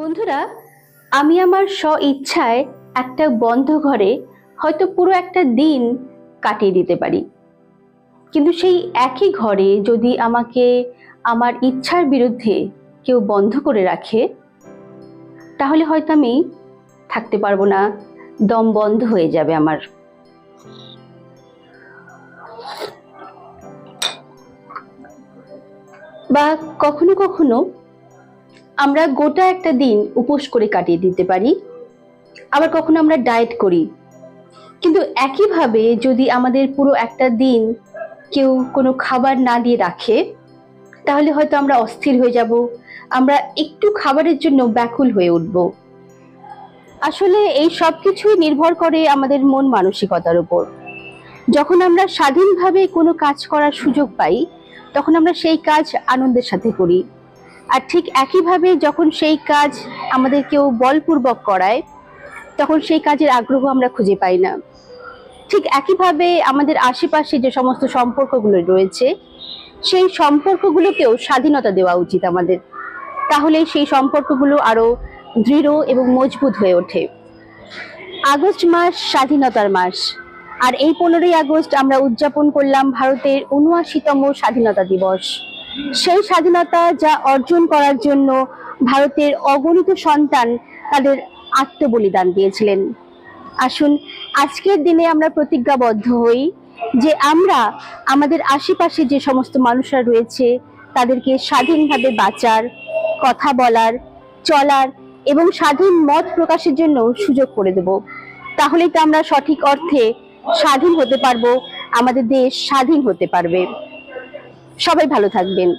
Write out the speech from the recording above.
বন্ধুরা, আমি আমার স্ব ইচ্ছায় একটা বন্ধ ঘরে হয়তো পুরো একটা দিন কাটিয়ে দিতে পারি। কিন্তু সেই একই ঘরে যদি আমাকে আমার ইচ্ছার বিরুদ্ধে কেউ বন্ধ করে রাখে, তাহলে হয়তো আমি থাকতে পারব না, দম বন্ধ হয়ে যাবে আমার। বা কখনো কখনো আমরা গোটা একটা দিন উপোস করে কাটিয়ে দিতে পারি। আবার কখনো আমরা ডায়েট করি। কিন্তু একইভাবে যদি আমাদের পুরো একটা দিন কেউ কোনো খাবার না দিয়ে রাখে, তাহলে হয়তো আমরা অস্থির হয়ে যাব। আমরা একটু খাবারের জন্য ব্যাকুল হয়ে উঠব। আসলে এই সব কিছুই নির্ভর করে আমাদের মন মানসিকতার উপর। যখন আমরা স্বাধীনভাবে কোনো কাজ করার সুযোগ পাই, তখন আমরা সেই কাজ আনন্দের সাথে করি। আর ঠিক একইভাবে যখন সেই কাজ আমাদের কেউ বলপূর্বক করায়, তখন সেই কাজের আগ্রহ আমরা খুঁজে পাই না। ঠিক একইভাবে আমাদের আশেপাশে যে সমস্ত সম্পর্কগুলো রয়েছে, সেই সম্পর্কগুলোকেও স্বাধীনতা দেওয়া উচিত আমাদের। তাহলে সেই সম্পর্কগুলো আরও দৃঢ় এবং মজবুত হয়ে ওঠে। আগস্ট মাস স্বাধীনতার মাস, আর এই পনেরোই আগস্ট আমরা উদযাপন করলাম ভারতের উনআশিতম স্বাধীনতা দিবস। সেই স্বাধীনতা যা অর্জন করার জন্য ভারতের অগণিত সন্তান তাদের আত্মবলিদান দিয়েছিলেন। আসুন, আজকের দিনে আমরা প্রতিজ্ঞাবদ্ধ হই যে আমরা আমাদের আশেপাশে যে সমস্ত মানুষরা রয়েছে, তাদেরকে স্বাধীনভাবে বাঁচার, কথা বলার, চলার এবং স্বাধীন মত প্রকাশের জন্য সুযোগ করে দেব। তাহলেই তো আমরা সঠিক অর্থে স্বাধীন হতে পারব, আমাদের দেশ স্বাধীন হতে পারবে। সবাই ভালো থাকবেন।